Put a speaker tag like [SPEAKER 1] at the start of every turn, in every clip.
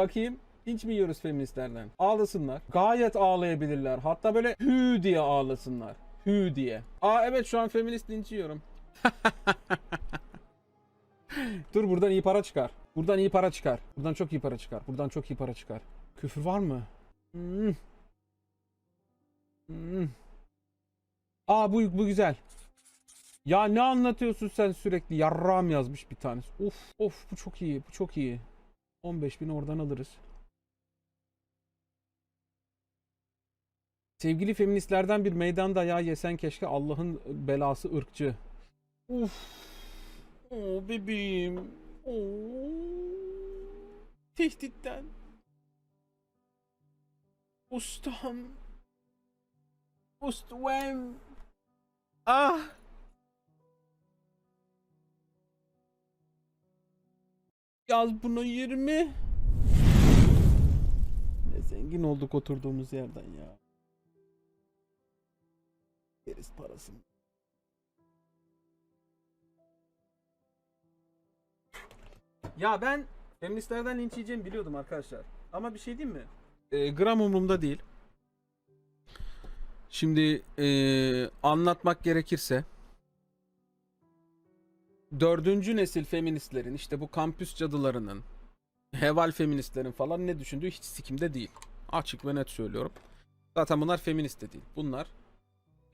[SPEAKER 1] Bakayım. Linç mi yiyoruz feministlerden? Ağlasınlar. Gayet ağlayabilirler. Hatta böyle hü diye ağlasınlar. Hü diye. Aa evet şu an feminist linç yiyorum. Dur buradan iyi para çıkar. Buradan iyi para çıkar. Buradan çok iyi para çıkar. Buradan çok iyi para çıkar. Küfür var mı? Hmm. Hmm. Aa bu bu güzel. Ya ne anlatıyorsun sen sürekli? Yarram yazmış bir tanesi. Of of bu çok iyi. Bu çok iyi. 15 bin oradan alırız. Sevgili feministlerden bir meydan dayağı yesen keşke Allah'ın belası ırkçı. Uf. Oo bebeğim. Oo. Tehditten. Ustam. Ustam. Ah. Yaz buna 20. Ne zengin olduk oturduğumuz yerden ya. Yeriz parasını. Ya ben feministlerden linç yiyeceğimi biliyordum arkadaşlar. Ama bir şey diyeyim mi? Ee, gram umurumda değil. Şimdi ee, anlatmak gerekirse dördüncü nesil feministlerin işte bu kampüs cadılarının heval feministlerin falan ne düşündüğü hiç sikimde değil. Açık ve net söylüyorum. Zaten bunlar feminist de değil. Bunlar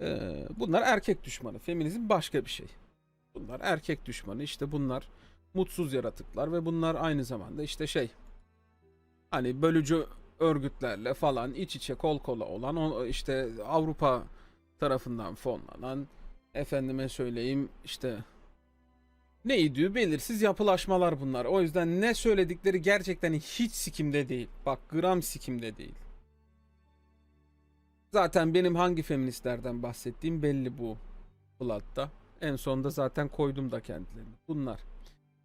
[SPEAKER 1] ee, bunlar erkek düşmanı. Feminizm başka bir şey. Bunlar erkek düşmanı. İşte bunlar mutsuz yaratıklar ve bunlar aynı zamanda işte şey hani bölücü örgütlerle falan iç içe kol kola olan işte Avrupa tarafından fonlanan efendime söyleyeyim işte neydi belirsiz yapılaşmalar bunlar. O yüzden ne söyledikleri gerçekten hiç sikimde değil. Bak gram sikimde değil. Zaten benim hangi feministlerden bahsettiğim belli bu Vlad'da. En sonunda zaten koydum da kendilerini. Bunlar.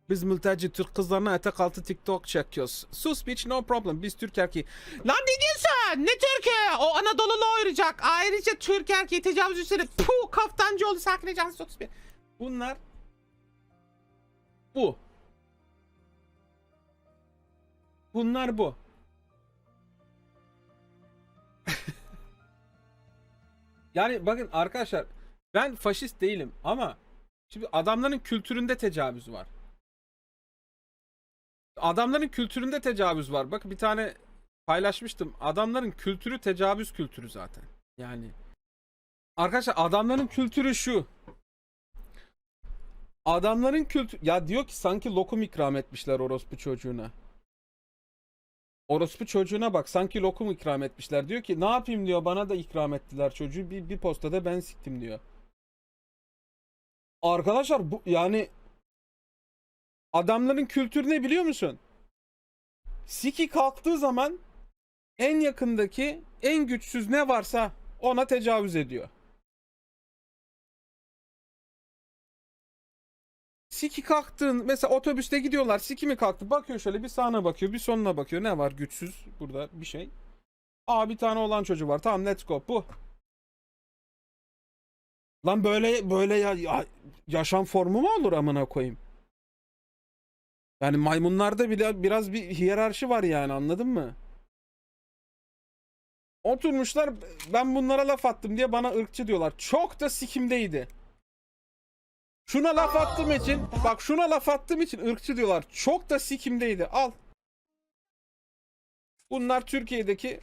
[SPEAKER 1] Biz mülteci Türk kızlarına etek altı TikTok çekiyoruz. Sus bitch no problem. Biz Türk erkeği.
[SPEAKER 2] Lan ne diyorsun? Ne Türkiye? O Anadolu'lu ayıracak. Ayrıca Türk erkeği tecavüz üstleri. Puh kaftancıoğlu sakine cansız 31.
[SPEAKER 1] Bunlar bu. Bunlar bu. yani bakın arkadaşlar ben faşist değilim ama şimdi adamların kültüründe tecavüz var. Adamların kültüründe tecavüz var. Bakın bir tane paylaşmıştım. Adamların kültürü tecavüz kültürü zaten. Yani arkadaşlar adamların kültürü şu. Adamların kültür ya diyor ki sanki lokum ikram etmişler orospu çocuğuna. Orospu çocuğuna bak sanki lokum ikram etmişler. Diyor ki ne yapayım diyor bana da ikram ettiler çocuğu bir, bir postada ben siktim diyor. Arkadaşlar bu yani adamların kültürü ne biliyor musun? Siki kalktığı zaman en yakındaki en güçsüz ne varsa ona tecavüz ediyor. Siki kalktın mesela otobüste gidiyorlar Siki mi kalktı bakıyor şöyle bir sağına bakıyor bir sonuna bakıyor ne var güçsüz burada bir şey. Aa bir tane olan çocuğu var tamam let's go bu. Lan böyle böyle ya, ya- yaşam formu mu olur amına koyayım? Yani maymunlarda bile biraz bir hiyerarşi var yani anladın mı? Oturmuşlar ben bunlara laf attım diye bana ırkçı diyorlar. Çok da sikimdeydi. Şuna laf attığım için bak şuna laf attığım için ırkçı diyorlar. Çok da sikimdeydi. Al. Bunlar Türkiye'deki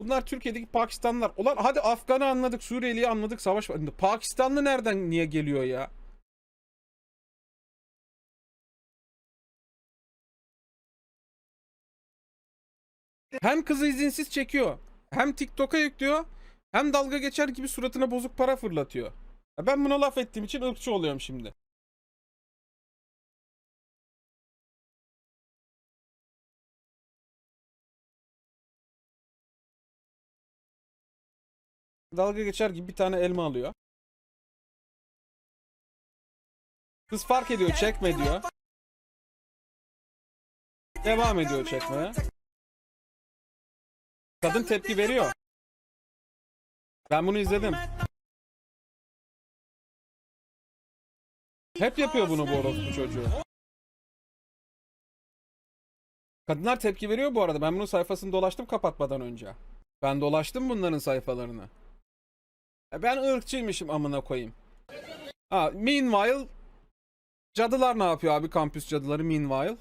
[SPEAKER 1] Bunlar Türkiye'deki Pakistanlılar. Ulan hadi Afgan'ı anladık, Suriyeli'yi anladık, savaş var. Pakistanlı nereden niye geliyor ya? Hem kızı izinsiz çekiyor, hem TikTok'a yüklüyor, hem dalga geçer gibi suratına bozuk para fırlatıyor. Ben buna laf ettiğim için ırkçı oluyorum şimdi. Dalga geçer gibi bir tane elma alıyor. Kız fark ediyor çekme diyor. Devam ediyor çekmeye. Kadın tepki veriyor. Ben bunu izledim. Hep yapıyor bunu bu orospu çocuğu. Kadınlar tepki veriyor bu arada. Ben bunun sayfasını dolaştım kapatmadan önce. Ben dolaştım bunların sayfalarını. E ben ırkçıymışım amına koyayım. Ha, meanwhile cadılar ne yapıyor abi kampüs cadıları meanwhile?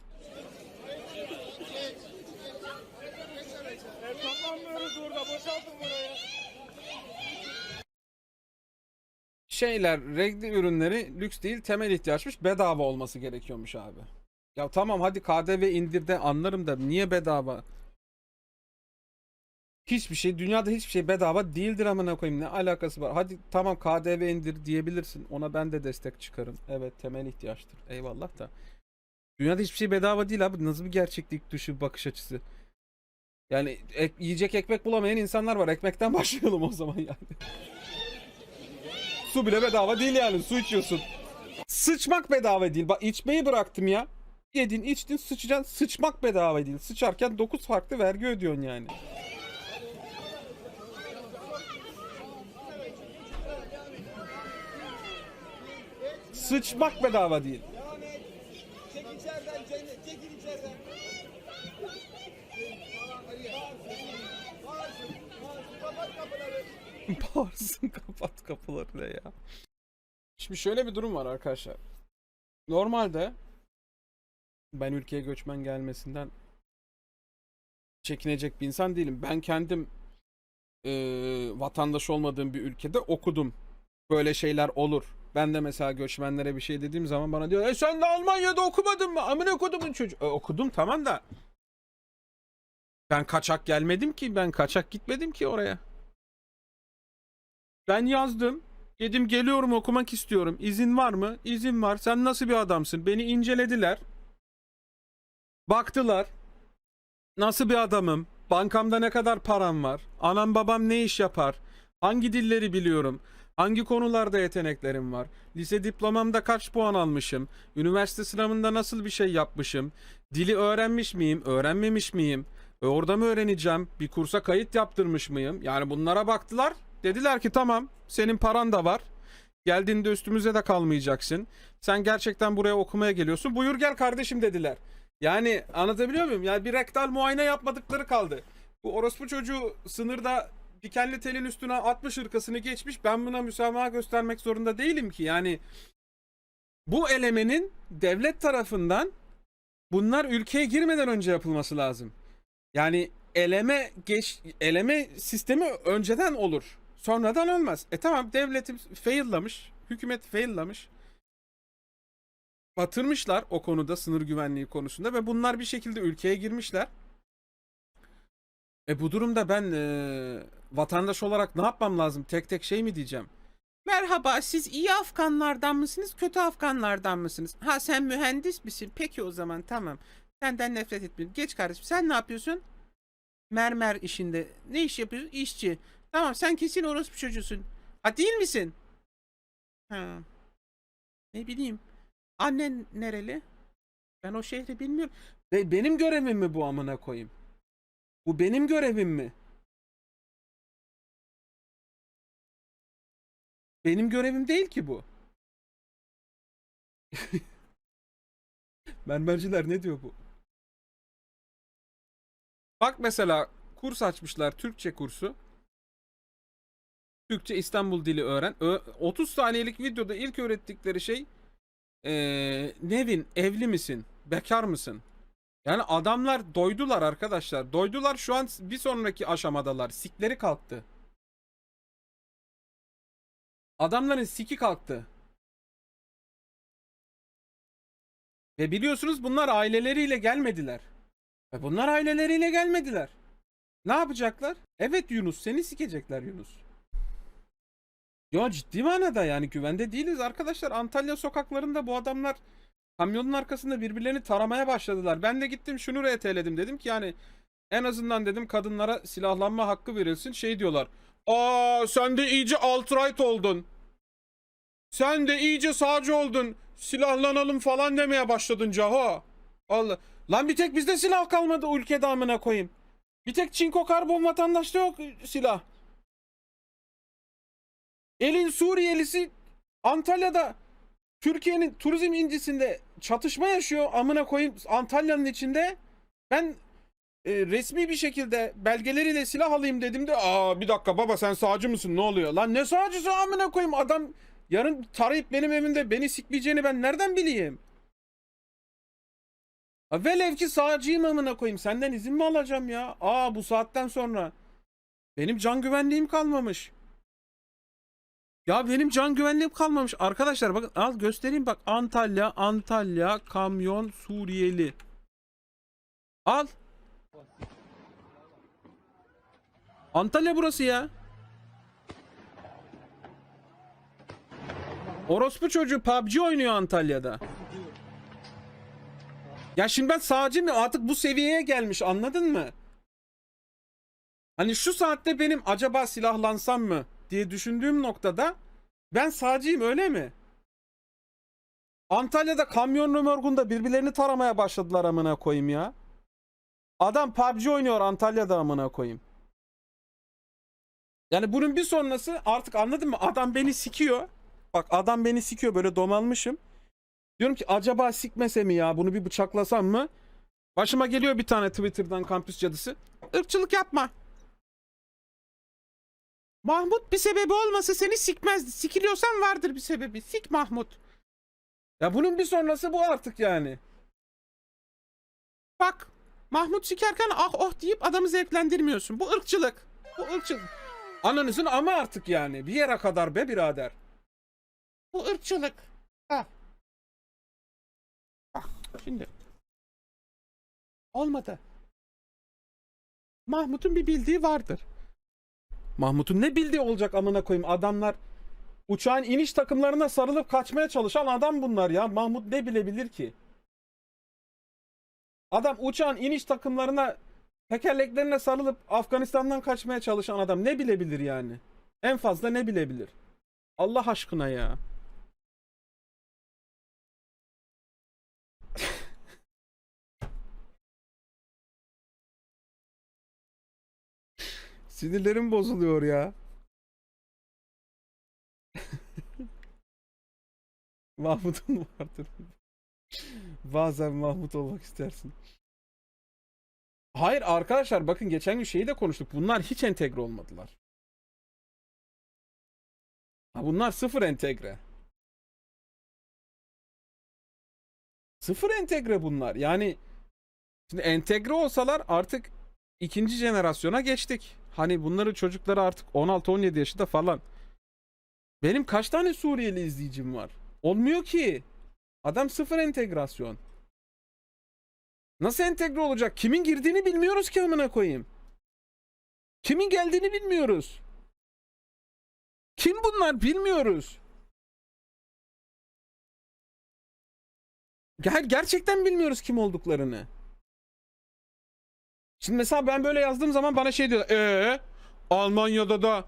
[SPEAKER 1] Şeyler, renkli ürünleri lüks değil temel ihtiyaçmış bedava olması gerekiyormuş abi. Ya tamam hadi KDV indirde anlarım da niye bedava? Hiçbir şey dünyada hiçbir şey bedava değildir amına koyayım ne alakası var? Hadi tamam KDV indir diyebilirsin. Ona ben de destek çıkarım. Evet temel ihtiyaçtır. Eyvallah da. Dünyada hiçbir şey bedava değil abi. Nasıl bir gerçeklik dışı bakış açısı? Yani ek- yiyecek ekmek bulamayan insanlar var. Ekmekten başlayalım o zaman yani. Su bile bedava değil yani. Su içiyorsun. Sıçmak bedava değil. Bak içmeyi bıraktım ya. Yedin içtin sıçacaksın. Sıçmak bedava değil. Sıçarken 9 farklı vergi ödüyorsun yani. Sıçmak bedava değil. Kapıları ne ya. Şimdi şöyle bir durum var arkadaşlar. Normalde ben ülkeye göçmen gelmesinden çekinecek bir insan değilim. Ben kendim eee, vatandaş olmadığım bir ülkede okudum. Böyle şeyler olur. Ben de mesela göçmenlere bir şey dediğim zaman bana diyor e sen de Almanya'da okumadın mı? Amına kodumun çocuğu. E, okudum tamam da ben kaçak gelmedim ki. Ben kaçak gitmedim ki oraya. Ben yazdım. Dedim geliyorum okumak istiyorum. İzin var mı? İzin var. Sen nasıl bir adamsın? Beni incelediler. Baktılar. Nasıl bir adamım? Bankamda ne kadar param var? Anam babam ne iş yapar? Hangi dilleri biliyorum? Hangi konularda yeteneklerim var? Lise diplomamda kaç puan almışım? Üniversite sınavında nasıl bir şey yapmışım? Dili öğrenmiş miyim? Öğrenmemiş miyim? E orada mı öğreneceğim? Bir kursa kayıt yaptırmış mıyım? Yani bunlara baktılar. Dediler ki tamam senin paran da var. Geldiğinde üstümüze de kalmayacaksın. Sen gerçekten buraya okumaya geliyorsun. Buyur gel kardeşim dediler. Yani anlatabiliyor muyum? Yani bir rektal muayene yapmadıkları kaldı. Bu orospu çocuğu sınırda dikenli telin üstüne 60 hırkasını geçmiş. Ben buna müsamaha göstermek zorunda değilim ki. Yani bu elemenin devlet tarafından bunlar ülkeye girmeden önce yapılması lazım. Yani eleme geç eleme sistemi önceden olur. Sonradan olmaz. E tamam devletim faillamış. Hükümet faillamış. Batırmışlar o konuda sınır güvenliği konusunda ve bunlar bir şekilde ülkeye girmişler. E bu durumda ben e, vatandaş olarak ne yapmam lazım? Tek tek şey mi diyeceğim? Merhaba siz iyi Afganlardan mısınız kötü Afganlardan mısınız? Ha sen mühendis misin? Peki o zaman tamam. Senden nefret etmiyorum. Geç kardeşim sen ne yapıyorsun? Mermer işinde. Ne iş yapıyorsun? İşçi. Tamam sen kesin orospu çocuğusun. Ha değil misin? Ha. Ne bileyim. Annen nereli? Ben o şehri bilmiyorum. Be- benim görevim mi bu amına koyayım? Bu benim görevim mi? Benim görevim değil ki bu. Mermerciler ne diyor bu? Bak mesela kurs açmışlar Türkçe kursu. Türkçe İstanbul dili öğren. Ö- 30 saniyelik videoda ilk öğrettikleri şey ee, Nevin evli misin? Bekar mısın? Yani adamlar doydular arkadaşlar. Doydular şu an bir sonraki aşamadalar. Sikleri kalktı. Adamların siki kalktı. Ve biliyorsunuz bunlar aileleriyle gelmediler. Ve bunlar aileleriyle gelmediler. Ne yapacaklar? Evet Yunus seni sikecekler Yunus. Ya ciddi manada yani güvende değiliz arkadaşlar. Antalya sokaklarında bu adamlar kamyonun arkasında birbirlerini taramaya başladılar. Ben de gittim şunu RT'ledim dedim ki yani en azından dedim kadınlara silahlanma hakkı verilsin. Şey diyorlar. Aa sen de iyice alt-right oldun. Sen de iyice sağcı oldun. Silahlanalım falan demeye başladın Caho. Allah. Lan bir tek bizde silah kalmadı ülkede amına koyayım. Bir tek çinko karbon vatandaşta yok silah. Elin Suriyelisi Antalya'da Türkiye'nin turizm incisinde çatışma yaşıyor amına koyayım Antalya'nın içinde. Ben e, resmi bir şekilde belgeleriyle silah alayım dedim de aa bir dakika baba sen sağcı mısın ne oluyor lan ne sağcısı amına koyayım adam yarın tarayıp benim evimde beni sikmeyeceğini ben nereden bileyim? Ha, Velev ki sağcıyım amına koyayım senden izin mi alacağım ya? Aa bu saatten sonra benim can güvenliğim kalmamış. Ya benim can güvenliğim kalmamış. Arkadaşlar bakın al göstereyim bak Antalya Antalya kamyon Suriyeli. Al. Antalya burası ya. Orospu çocuğu PUBG oynuyor Antalya'da. Ya şimdi ben sağcı mı artık bu seviyeye gelmiş anladın mı? Hani şu saatte benim acaba silahlansam mı diye düşündüğüm noktada ben sağcıyım öyle mi? Antalya'da kamyon römorgunda birbirlerini taramaya başladılar amına koyayım ya. Adam PUBG oynuyor Antalya'da amına koyayım. Yani bunun bir sonrası artık anladın mı? Adam beni sikiyor. Bak adam beni sikiyor böyle donalmışım. Diyorum ki acaba sikmese mi ya bunu bir bıçaklasam mı? Başıma geliyor bir tane Twitter'dan kampüs cadısı.
[SPEAKER 2] Irkçılık yapma. Mahmut bir sebebi olmasa seni sikmezdi. Sikiliyorsan vardır bir sebebi. Sik Mahmut.
[SPEAKER 1] Ya bunun bir sonrası bu artık yani.
[SPEAKER 2] Bak Mahmut sikerken ah oh deyip adamı zevklendirmiyorsun. Bu ırkçılık. Bu ırkçılık.
[SPEAKER 1] Ananızın ama artık yani. Bir yere kadar be birader.
[SPEAKER 2] Bu ırkçılık. Ha. Bak şimdi. Olmadı. Mahmut'un bir bildiği vardır.
[SPEAKER 1] Mahmut'un ne bildiği olacak amına koyayım adamlar uçağın iniş takımlarına sarılıp kaçmaya çalışan adam bunlar ya. Mahmut ne bilebilir ki? Adam uçağın iniş takımlarına tekerleklerine sarılıp Afganistan'dan kaçmaya çalışan adam ne bilebilir yani? En fazla ne bilebilir? Allah aşkına ya. Sinirlerim bozuluyor ya. Mahmut'un vardır. Bazen Mahmut olmak istersin. Hayır arkadaşlar bakın geçen gün şeyi de konuştuk. Bunlar hiç entegre olmadılar. Ha, bunlar sıfır entegre. Sıfır entegre bunlar. Yani şimdi entegre olsalar artık ikinci jenerasyona geçtik. Hani bunların çocukları artık 16-17 yaşında falan. Benim kaç tane Suriyeli izleyicim var? Olmuyor ki. Adam sıfır entegrasyon. Nasıl entegre olacak? Kimin girdiğini bilmiyoruz ki amına koyayım. Kimin geldiğini bilmiyoruz. Kim bunlar bilmiyoruz. Ger gerçekten bilmiyoruz kim olduklarını. Şimdi mesela ben böyle yazdığım zaman bana şey diyorlar. Ee, Almanya'da da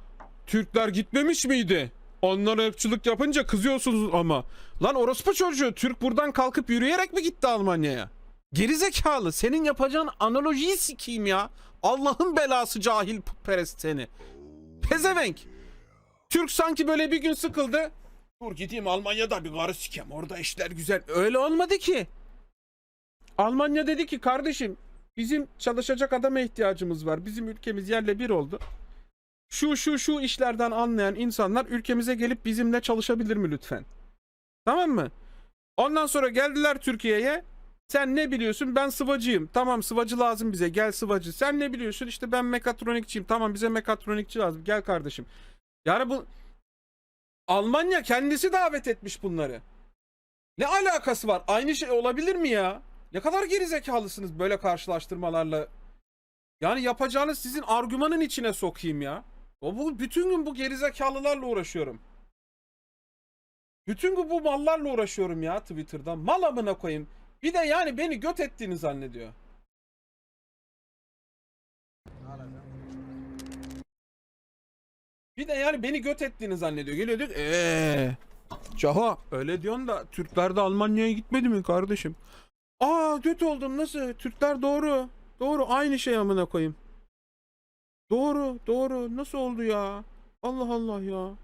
[SPEAKER 1] Türkler gitmemiş miydi? Onlara ırkçılık yapınca kızıyorsunuz ama. Lan orospu çocuğu Türk buradan kalkıp yürüyerek mi gitti Almanya'ya? Gerizekalı senin yapacağın analojiyi sikeyim ya. Allah'ın belası cahil perest seni. Pezevenk. Türk sanki böyle bir gün sıkıldı. Dur gideyim Almanya'da bir karı sikeyim orada işler güzel. Öyle olmadı ki. Almanya dedi ki kardeşim bizim çalışacak adama ihtiyacımız var. Bizim ülkemiz yerle bir oldu. Şu şu şu işlerden anlayan insanlar ülkemize gelip bizimle çalışabilir mi lütfen? Tamam mı? Ondan sonra geldiler Türkiye'ye. Sen ne biliyorsun? Ben sıvacıyım. Tamam sıvacı lazım bize. Gel sıvacı. Sen ne biliyorsun? İşte ben mekatronikçiyim. Tamam bize mekatronikçi lazım. Gel kardeşim. Yani bu Almanya kendisi davet etmiş bunları. Ne alakası var? Aynı şey olabilir mi ya? Ne kadar gerizekalısınız böyle karşılaştırmalarla. Yani yapacağınız sizin argümanın içine sokayım ya. O bu bütün gün bu gerizekalılarla uğraşıyorum. Bütün gün bu mallarla uğraşıyorum ya Twitter'da. Mal amına koyayım. Bir de yani beni göt ettiğini zannediyor. Bir de yani beni göt ettiğini zannediyor. Geliyor diyor eee Caha öyle diyorsun da Türkler de Almanya'ya gitmedi mi kardeşim? Aa göt oldum nasıl? Türkler doğru. Doğru aynı şey amına koyayım. Doğru doğru nasıl oldu ya? Allah Allah ya.